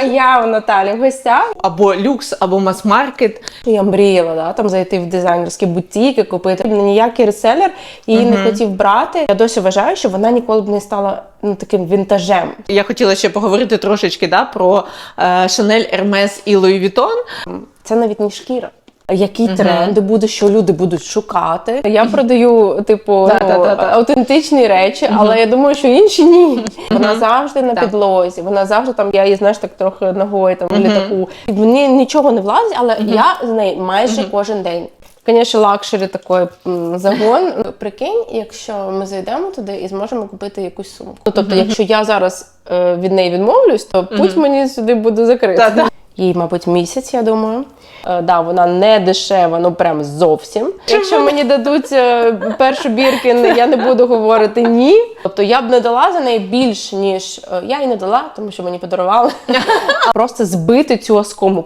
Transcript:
А я у Наталі в гостях. Або люкс, або мас-маркет. Я мріяла да, там зайти в дизайнерські бутіки, купити ніякий реселер її не хотів брати. Я досі вважаю, що вона ніколи б не стала ну, таким вінтажем. Я хотіла ще поговорити трошечки да, про е, Chanel, Hermes і Louis Vuitton. Це навіть не шкіра. Які тренди буде, що люди будуть шукати. Я продаю, типу, ну, Да-да-да-да. автентичні речі, але я думаю, що інші ні. Вона завжди на підлозі, вона завжди там, я її знаєш так трохи ногою там в літаку. Мені нічого не влазить, але я з нею майже кожен день. Звісно, лакшері такий загон. Прикинь, якщо ми зайдемо туди і зможемо купити якусь сумку. Ну, тобто, якщо я зараз е, від неї відмовлюсь, то путь мені сюди буде закритий. Їй, мабуть, місяць, я думаю. Е, да, вона не дешева, ну прям зовсім. Якщо мені дадуть е, першу біркін, я не буду говорити ні. Тобто я б не дала за неї більш, ніж е, я їй не дала, тому що мені подарували. Просто збити цю оскому.